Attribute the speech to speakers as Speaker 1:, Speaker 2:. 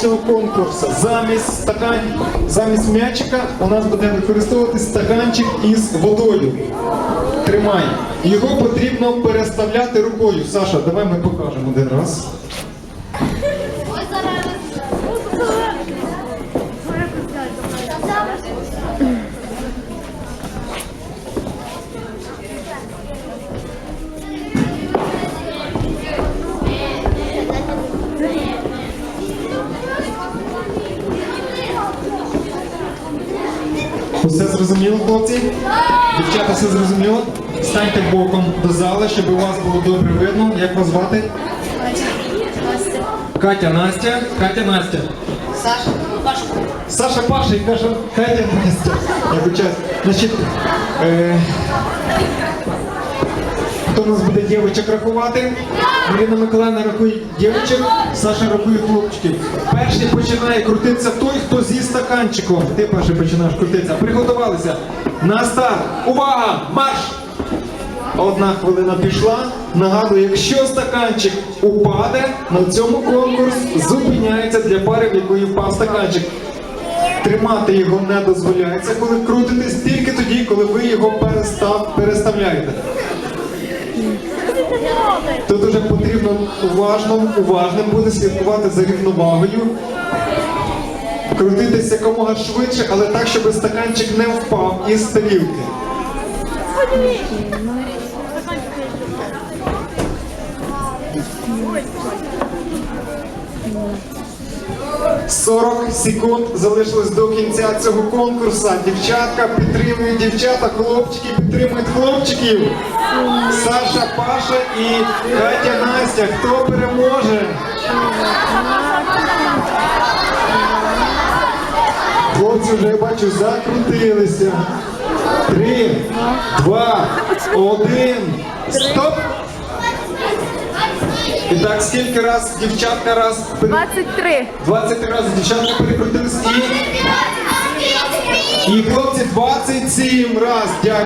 Speaker 1: цього конкурсу замість стакан, замість м'ячика у нас буде використовувати стаканчик із водою. Тримай. Його потрібно переставляти рукою. Саша, давай ми покажемо один раз. Усе зрозуміло, хлопці? Дівчата, все зрозуміло? Станьте боком до зали, щоб у вас було добре видно. Як вас звати? Катя Настя. Катя Настя.
Speaker 2: Саша, Паша.
Speaker 1: Саша Паша і каже Катя Настя. Значить, е... хто у нас буде дівчинок рахувати? Марина Миколаївна рахує дівчинок, Саша рахує хлопчиків. Перший починає крутитися той, хто зі стаканчиком. Ти перший починаєш крутитися. Приготувалися. На старт. Увага! Марш! Одна хвилина пішла. Нагадую, якщо стаканчик упаде, на цьому конкурс зупиняється для пари, в якої впав стаканчик. Тримати його не дозволяється, коли крутитесь тільки тоді, коли ви його перестав, переставляєте. Тут уже потрібно уважно, уважним бути слідкувати за рівновагою. Крутитися якомога швидше, але так, щоб стаканчик не впав із тарілки. 40 секунд залишилось до кінця цього конкурсу. Дівчатка підтримують дівчата, хлопчики підтримують хлопчиків. Саша, Паша і Катя Настя. Хто переможе? Хлопці вже я бачу закрутилися. Три, два, один. Стоп! І так, скільки раз дівчатка раз пере-
Speaker 3: 23.
Speaker 1: 20 разів дівчатка перекрутились і, і хлопці 27 раз. Дякую.